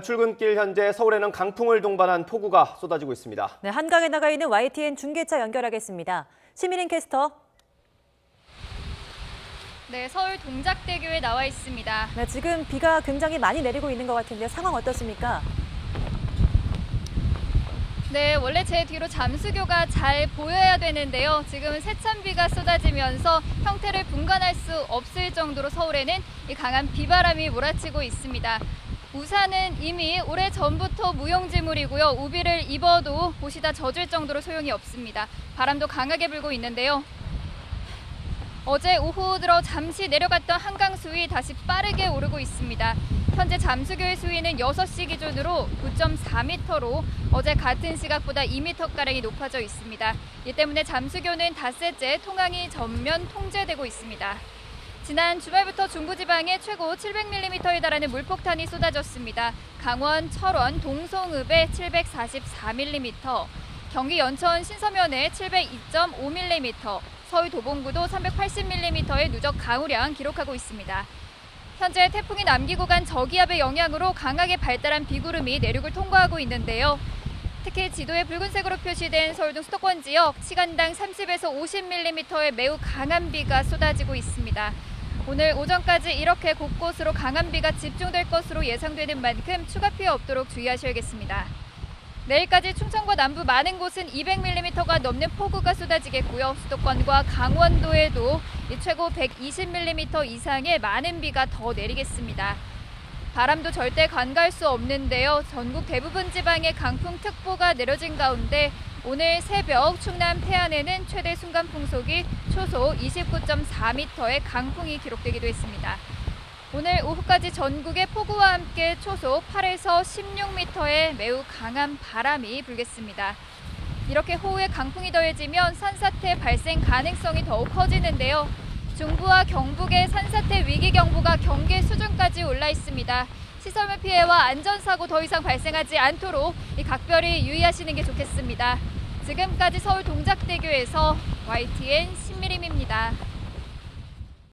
출근길 현재 서울에는 강풍을 동반한 폭우가 쏟아지고 있습니다. 네, 한강에 나가 있는 YTN 중계차 연결하겠습니다. 시민인 캐스터. 네, 서울 동작대교에 나와 있습니다. 네, 지금 비가 굉장히 많이 내리고 있는 것 같은데 상황 어떻습니까? 네, 원래 제 뒤로 잠수교가 잘 보여야 되는데요. 지금은 세찬 비가 쏟아지면서 형태를 분간할 수 없을 정도로 서울에는 이 강한 비바람이 몰아치고 있습니다. 우산은 이미 오래 전부터 무용지물이고요. 우비를 입어도 옷이 다 젖을 정도로 소용이 없습니다. 바람도 강하게 불고 있는데요. 어제 오후 들어 잠시 내려갔던 한강 수위 다시 빠르게 오르고 있습니다. 현재 잠수교의 수위는 6시 기준으로 9.4m로 어제 같은 시각보다 2m가량이 높아져 있습니다. 이 때문에 잠수교는 닷새째 통항이 전면 통제되고 있습니다. 지난 주말부터 중부지방에 최고 700mm에 달하는 물폭탄이 쏟아졌습니다. 강원, 철원, 동송읍에 744mm, 경기 연천 신서면에 702.5mm, 서울 도봉구도 380mm의 누적 강우량 기록하고 있습니다. 현재 태풍이 남기고 간 저기압의 영향으로 강하게 발달한 비구름이 내륙을 통과하고 있는데요. 특히 지도에 붉은색으로 표시된 서울 등 수도권 지역 시간당 30에서 50mm의 매우 강한 비가 쏟아지고 있습니다. 오늘 오전까지 이렇게 곳곳으로 강한 비가 집중될 것으로 예상되는 만큼 추가 피해 없도록 주의하셔야겠습니다. 내일까지 충청과 남부 많은 곳은 200mm가 넘는 폭우가 쏟아지겠고요. 수도권과 강원도에도 최고 120mm 이상의 많은 비가 더 내리겠습니다. 바람도 절대 간과할 수 없는데요. 전국 대부분 지방에 강풍특보가 내려진 가운데 오늘 새벽 충남 태안에는 최대 순간 풍속이 초속 29.4m의 강풍이 기록되기도 했습니다. 오늘 오후까지 전국에 폭우와 함께 초속 8에서 16m의 매우 강한 바람이 불겠습니다. 이렇게 호우에 강풍이 더해지면 산사태 발생 가능성이 더욱 커지는데요. 중부와 경북의 산사태 위기 경보가 경계 수준까지 올라 있습니다. 시설물 피해와 안전사고 더 이상 발생하지 않도록 이 각별히 유의하시는 게 좋겠습니다. 지금까지 서울 동작대교에서 YTN 신미림입니다.